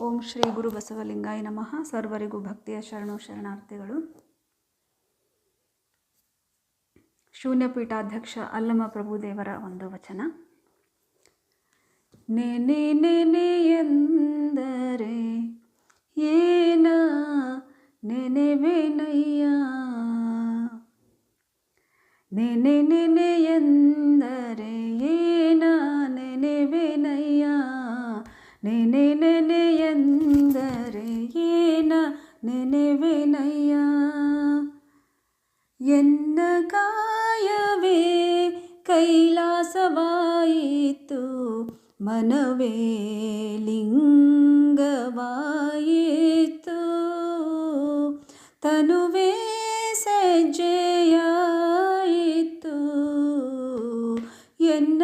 ಓಂ ಶ್ರೀ ಗುರು ಬಸವಲಿಂಗಾಯ ನಮಃ. ಸರ್ವರಿಗೂ ಭಕ್ತಿಯ ಶರಣು ಶರಣಾರ್ಥಿಗಳು. ಶೂನ್ಯ ಪೀಠಾಧ್ಯಕ್ಷ ಅಲ್ಲಮ ಪ್ರಭುದೇವರ ಒಂದು ವಚನ. ನೆನೆ ನೆನೆ ಎಂದರೆ ಏನ? ನೆನೆವೆನಯ್ಯ ನೆನೆ ನೆನೆ ಎಂದರೆ ನೆನೆವೆನಯ್ಯ ಎನ್ನ ಕಾಯವೇ ಕೈಲಾಸವಾಯಿತು ಮನವೇ ಲಿಂಗವಾಯಿತು ತನುವೇ ಸಜ್ಜೆಯಾಯಿತು ಎನ್ನ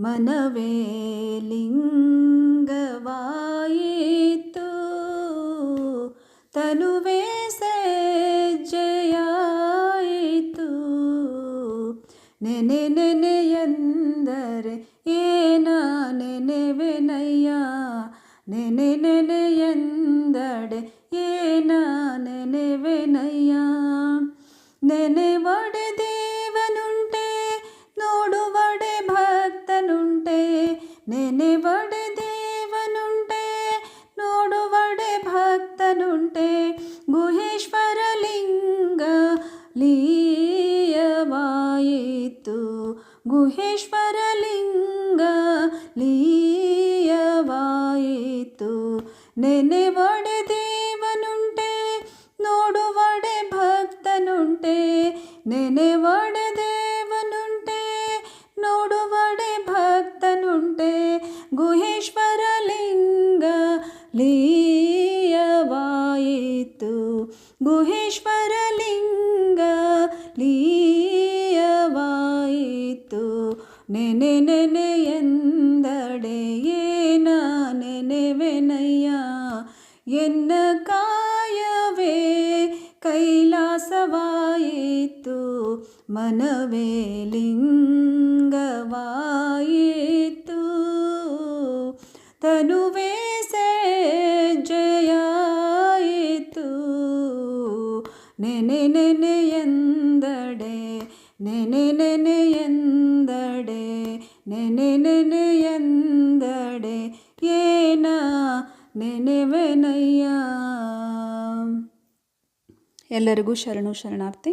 ಮನವೇ ಲಿಂಗವಾಯಿತು. ತನುವೇ ಸಜ್ಜೆಯಾಯಿತು. ನೆನೆ ನೆನೆ ಎಂದರೆ ಏನ? ನೆನೆವೆನಯ್ಯ ನೆನೆ ನೆನೆ ಎಂದಡೆ ಏನ? ನೆನೆವೆನಯ್ಯ ನೆನೆವಡೆ ದೇವನುಂಟೆ ಗುಹೇಶ್ವರ ಲಿಂಗ ಲೀಯವಾಯಿತು ನೆನೆವಡೆ ದೇವನುಂಟೆ ನೋಡುವಡೆ ಭಕ್ತನುಂಟೆ. ನೆನೆವಡೆ ದೇವನುಂಟೆ ನೋಡುವಡೆ ಭಕ್ತನುಂಟೆ. ಗುಹೇಶ್ವರಲಿಂಗ ಲೀಯವಾಯಿತು. ಗುಹೇಶ್ವರಲಿಂಗ ಲೀಯವಾಯಿತು. ನೆನೆ ನೆನೆ ಎಂದಡೆ ಏನ ನೆನೆವೆನಯ್ಯ? ಎನ್ನ ಕಾಯವೇ? ಕೈಲಾಸವಾಯಿತು, ಮನವೇ ಲಿಂಗವಾಯಿತು. ತನುವೇ ಸಜ್ಜೆಯಾಯಿತು ನೆನೆ ನೆನೆ ಎಂದಡೆ ನೆನೆ ನೆನೆ ನೆನೆ ನೆನೆ ಎಂದಡೆ ಏನ ನೆನೆವೆನಯ್ಯ? ಎಲ್ಲರಿಗೂ ಶರಣು ಶರಣಾರ್ಥಿ.